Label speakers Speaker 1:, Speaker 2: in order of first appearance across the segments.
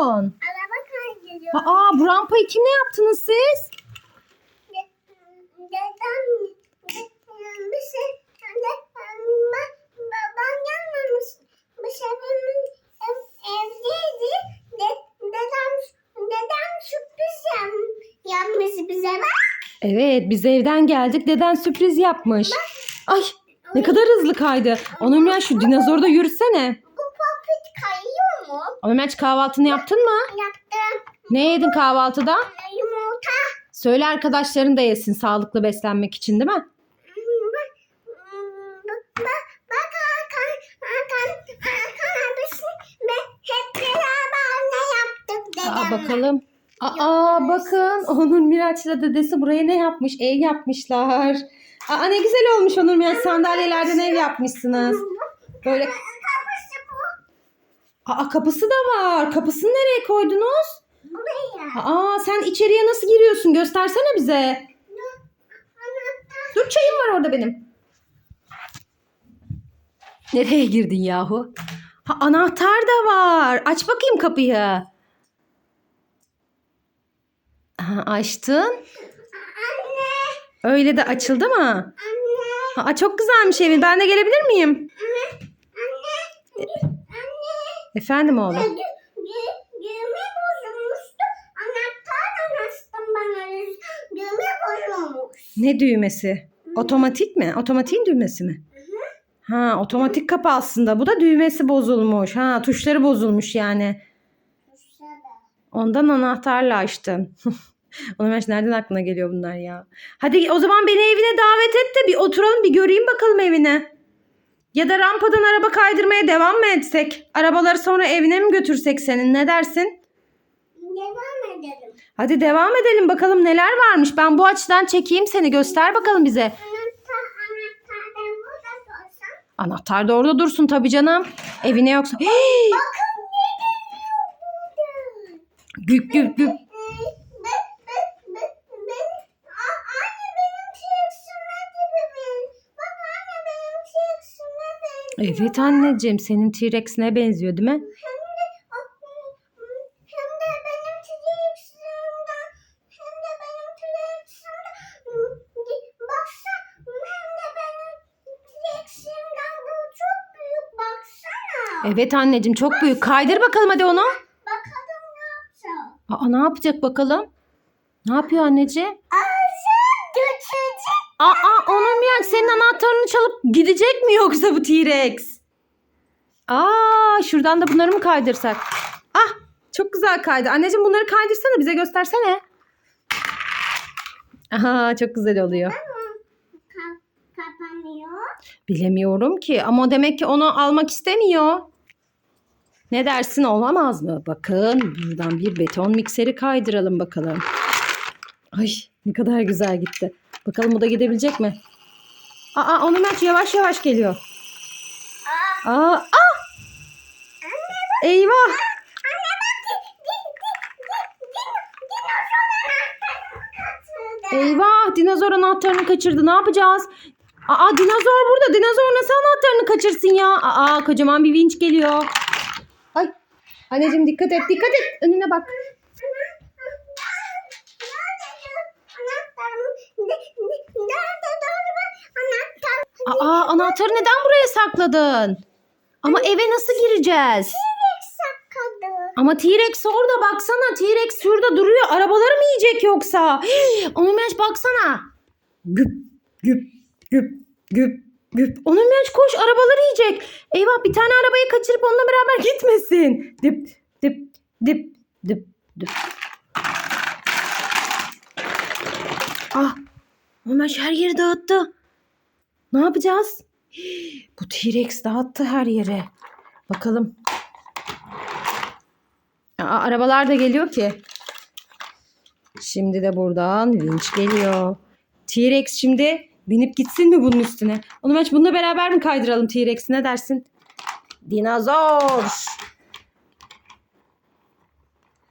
Speaker 1: kaydırıyorsun?
Speaker 2: Araba kaydırıyor.
Speaker 1: Aa bu rampayı kimle yaptınız siz?
Speaker 2: Dedem bir şey ba- babam gelmemiş. Bir seferin ev, evdeydi. De, dedem dedem sürpriz yap, yapmış bize bak.
Speaker 1: Evet biz evden geldik. Deden sürpriz yapmış. Ay ne kadar hızlı kaydı. Onur ya şu dinozoru da yürüsene.
Speaker 2: Bu popit kayıyor mu?
Speaker 1: Ömer kahvaltını yaptın mı?
Speaker 2: Yaptım.
Speaker 1: Ne yedin kahvaltıda?
Speaker 2: Yumurta.
Speaker 1: Söyle arkadaşların da yesin sağlıklı beslenmek için değil mi?
Speaker 2: Bak, bak, bak Hakan, Hakan, Hakan abisi ve hep beraber ne yaptık dedem.
Speaker 1: Aa bakalım. Aa bakın Onur Miraç'la dedesi buraya ne yapmış? Ev yapmışlar. Aa ne güzel olmuş Onur Miraç sandalyelerden ev yapmışsınız. Böyle. Aa kapısı da var. Kapısını nereye koydunuz?
Speaker 2: Buraya.
Speaker 1: Aa sen içeriye nasıl giriyorsun? Göstersene bize.
Speaker 2: Anahtar.
Speaker 1: Dur çayım var orada benim. Nereye girdin yahu? Ha, anahtar da var. Aç bakayım kapıyı. Ha, açtın.
Speaker 2: Anne.
Speaker 1: Öyle de açıldı mı?
Speaker 2: Anne.
Speaker 1: Aa, çok güzelmiş evin. Ben de gelebilir miyim?
Speaker 2: Anne.
Speaker 1: Efendim oğlum.
Speaker 2: Düğme bozulmuştu. Anahtarla açtım bana. Düğme bozulmuş.
Speaker 1: Ne düğmesi? Otomatik mi? Otomatiğin düğmesi mi? Ha, otomatik kapı aslında. Bu da düğmesi bozulmuş. Ha, tuşları bozulmuş yani. Ondan anahtarla açtın. Onu ben nereden aklına geliyor bunlar ya? Hadi o zaman beni evine davet et de bir oturalım bir göreyim bakalım evini. Ya da rampadan araba kaydırmaya devam mı etsek? Arabaları sonra evine mi götürsek senin? Ne dersin?
Speaker 2: Devam edelim.
Speaker 1: Hadi devam edelim bakalım neler varmış. Ben bu açıdan çekeyim seni göster bakalım bize.
Speaker 2: Anahtar, anahtar ben burada sorsam.
Speaker 1: Anahtar da orada dursun tabii canım. Evine yoksa. Hii!
Speaker 2: Bakın ne geliyor burada.
Speaker 1: Güp güp güp. Evet anneciğim senin T-Rex'ine benziyor değil mi? Evet anneciğim çok büyük. Kaydır bakalım hadi onu.
Speaker 2: Bakalım ne yapacak?
Speaker 1: Aa ne yapacak bakalım? Ne yapıyor anneciğim?
Speaker 2: Ağzı götürecek.
Speaker 1: Aa onun yani senin anahtarını çalıp gidecek mi yoksa bu T-Rex? Aa şuradan da bunları mı kaydırsak? Ah çok güzel kaydı. Anneciğim bunları kaydırsana bize göstersene. Aha çok güzel oluyor.
Speaker 2: Ka- kapanıyor.
Speaker 1: Bilemiyorum ki ama demek ki onu almak istemiyor. Ne dersin olamaz mı? Bakın buradan bir beton mikseri kaydıralım bakalım. Ay ne kadar güzel gitti. Bakalım bu da gidebilecek mi? Aa onu aç yavaş yavaş geliyor.
Speaker 2: Aa,
Speaker 1: Aa, ah! Eyvah! Eyvah! Dinozor anahtarını kaçırdı. Ne yapacağız? Aa dinozor burada. Dinozor nasıl anahtarını kaçırsın ya? Aa kocaman bir vinç geliyor. Ay. Anneciğim dikkat et. Dikkat et. Önüne bak. Aa anahtarı neden buraya sakladın? Ama eve nasıl gireceğiz? Ama T-Rex orada baksana. T-Rex şurada duruyor. Arabaları mı yiyecek yoksa? Onu meç baksana. Güp güp güp güp güp. Onu meç koş arabaları yiyecek. Eyvah bir tane arabayı kaçırıp onunla beraber gitmesin. Dip dip dip dip dip. Ah. Ömer her yeri dağıttı. Ne yapacağız? Bu T-Rex dağıttı her yere. Bakalım. Aa, arabalar da geliyor ki. Şimdi de buradan vinç geliyor. T-Rex şimdi binip gitsin mi bunun üstüne? Onu aç bununla beraber mi kaydıralım T-Rex'i ne dersin? Dinozor.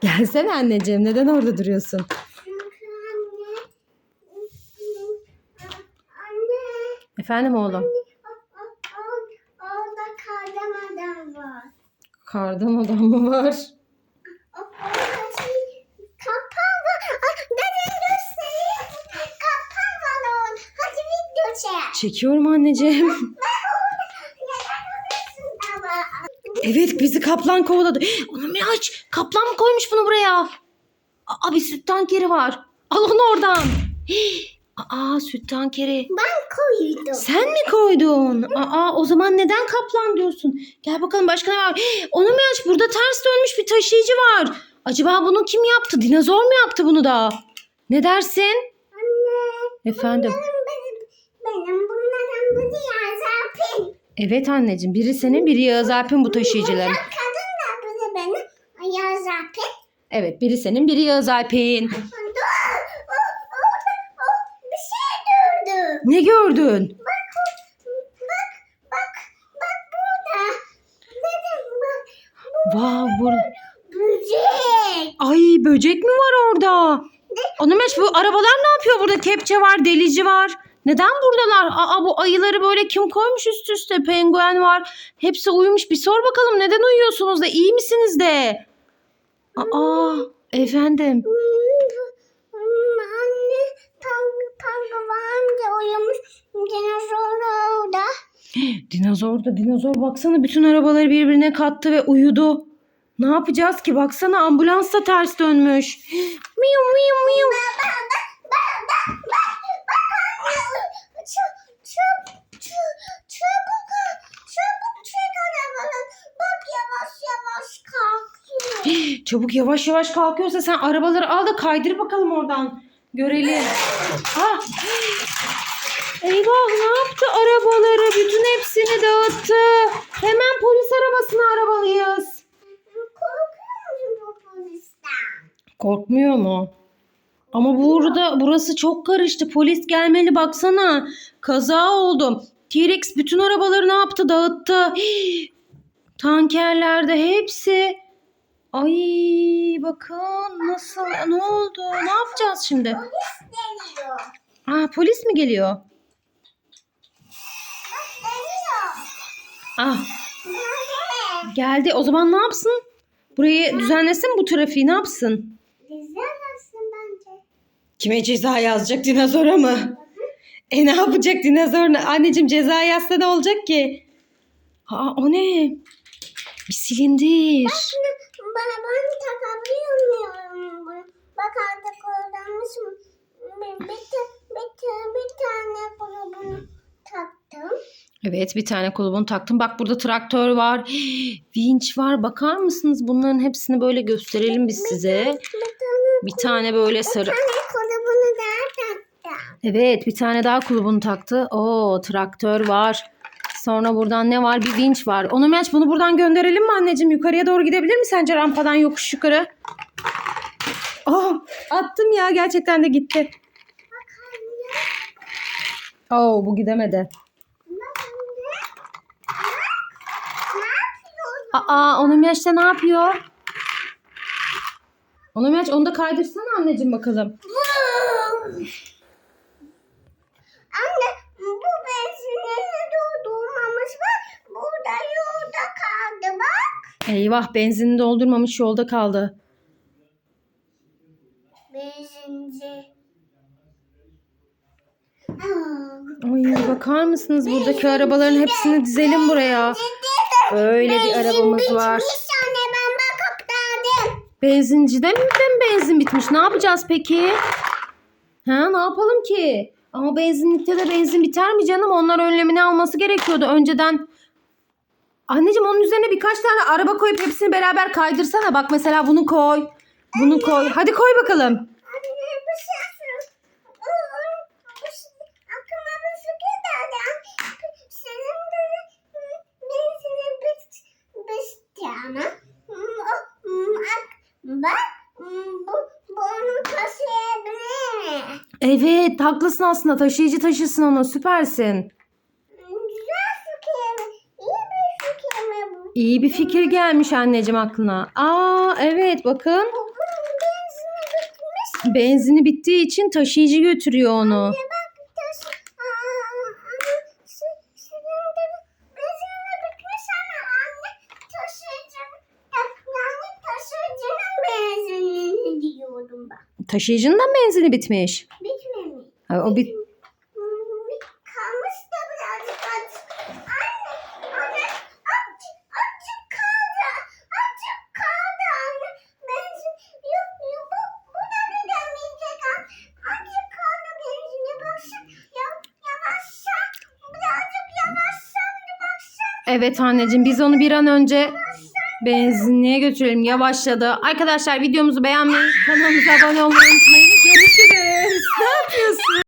Speaker 1: Gelsene anneciğim neden orada duruyorsun? Efendim oğlum?
Speaker 2: Orada kardan adam var.
Speaker 1: Kardan adam mı var? Çekiyorum anneciğim. evet bizi kaplan kovaladı. Onu Miraç kaplan mı koymuş bunu buraya? Aa bir süt tankeri var. Al onu oradan. Aa süt tankeri.
Speaker 2: Ben koydum.
Speaker 1: Sen mi koydun? Aa o zaman neden kaplan diyorsun? Gel bakalım başka ne var? Onu Miraç burada ters dönmüş bir taşıyıcı var. Acaba bunu kim yaptı? Dinozor mu yaptı bunu da? Ne dersin?
Speaker 2: Anne.
Speaker 1: Efendim.
Speaker 2: Benim, benim bunların bu diğer zapin.
Speaker 1: Evet anneciğim biri senin biri Yağız Alp'in bu taşıyıcıların.
Speaker 2: Kadın da da benim. Diğer zapin.
Speaker 1: Evet biri senin biri Yağız Alp'in.
Speaker 2: Dur. O, orada o bir şey durdu.
Speaker 1: Ne gördün?
Speaker 2: Bak bak bak bak burada. Dedim bak.
Speaker 1: Vav bu...
Speaker 2: Böcek.
Speaker 1: Ay böcek mi var orada? Onumeş bu arabalar ne yapıyor burada? Kepçe var, delici var. Neden buradalar? Aa bu ayıları böyle kim koymuş üst üste? Penguen var. Hepsi uyumuş. Bir sor bakalım neden uyuyorsunuz da? İyi misiniz de? Aa efendim.
Speaker 2: Hmm, Anne pang pangolin de uyumuş. Dinozor orada.
Speaker 1: Dinozor da dinozor baksana bütün arabaları birbirine kattı ve uyudu. Ne yapacağız ki? Baksana ambulans da ters dönmüş. Miu miu miu.
Speaker 2: Çabuk yavaş yavaş
Speaker 1: kalkıyorsa sen arabaları al da kaydır bakalım oradan. Görelim. Ah! Eyvah ne yaptı arabaları? Bütün hepsini dağıttı. Hemen polis arabasına arabalıyız.
Speaker 2: Korkuyor musun bu polisten?
Speaker 1: Korkmuyor mu? Ama burada burası çok karıştı. Polis gelmeli baksana. Kaza oldu. T-Rex bütün arabaları ne yaptı? Dağıttı. Hii! Tankerlerde hepsi. Ay bakın nasıl ne oldu? Ne yapacağız şimdi?
Speaker 2: Polis geliyor.
Speaker 1: Aa polis mi geliyor?
Speaker 2: Bak geliyor.
Speaker 1: Ah geldi. O zaman ne yapsın? Burayı düzenlesin bu trafiği ne yapsın?
Speaker 2: İzlemezsin bence.
Speaker 1: Kime ceza yazacak dinozora mı? E ne yapacak dinozor? Anneciğim ceza yazsa ne olacak ki? Aa o ne? Bir silindir.
Speaker 2: Ben, ben takabiliyor muyum bunu? Bak artık öğrenmişim. Bir, bir, bir, bir tane bunu, bunu taktım.
Speaker 1: Evet bir tane kulübünü taktım. Bak burada traktör var. Vinç var. Bakar mısınız? Bunların hepsini böyle gösterelim biz size.
Speaker 2: Bir tane,
Speaker 1: Bir böyle
Speaker 2: bir
Speaker 1: sarı.
Speaker 2: tane kulübünü daha taktım.
Speaker 1: Evet bir tane daha kulübünü taktı. Oo traktör var. Sonra buradan ne var? Bir vinç var. Onu Meç bunu buradan gönderelim mi anneciğim? Yukarıya doğru gidebilir mi sence rampadan yokuş yukarı? Oh attım ya gerçekten de gitti. Oo bu gidemedi.
Speaker 2: Bak anne. Bak. Ne
Speaker 1: Aa onun yaşta ne yapıyor? Onun yaş onu da kaydırsana anneciğim bakalım.
Speaker 2: Anne bu benzinini doldurmamış bak. Burada yolda kaldı bak.
Speaker 1: Eyvah benzinini doldurmamış yolda kaldı.
Speaker 2: Benzinci.
Speaker 1: Ay bakar mısınız buradaki arabaların hepsini dizelim buraya. Böyle bir arabamız var.
Speaker 2: Bitmiş anne ben bakıp geldim.
Speaker 1: Benzincide mi, de benzin bitmiş? Ne yapacağız peki? Ha ne yapalım ki? Ama benzinlikte de benzin biter mi canım? Onlar önlemini alması gerekiyordu önceden. Anneciğim onun üzerine birkaç tane araba koyup hepsini beraber kaydırsana. Bak mesela bunu koy. Bunu koy. Hadi koy bakalım.
Speaker 2: Anne bu sefer. Bu şey- aklıma bir fikir geldi. Senin böyle benzini bit, bitti ama. Bak, bak bu, bunu taşıyabilir mi?
Speaker 1: Evet haklısın aslında. Taşıyıcı taşısın onu. Süpersin.
Speaker 2: Güzel fikir? İyi bir fikir mi bu?
Speaker 1: İyi bir fikir gelmiş anneciğim aklına. Aa evet bakın.
Speaker 2: Bunun benzini bitmiş.
Speaker 1: Benzini bittiği için taşıyıcı götürüyor onu.
Speaker 2: Bak taş. Aa, anne, si- silindir benzini bitmiş ama anne taşıyıcı. Yani taşıyıcının ben.
Speaker 1: Taşıyıcının da benzini bitmiş. Ha, o
Speaker 2: bir
Speaker 1: Evet anneciğim, biz onu bir an önce benzinliğe götürelim. Yavaşladı. Arkadaşlar videomuzu beğenmeyi, kanalımıza abone olmayı unutmayın. Görüşürüz. Ne yapıyorsun?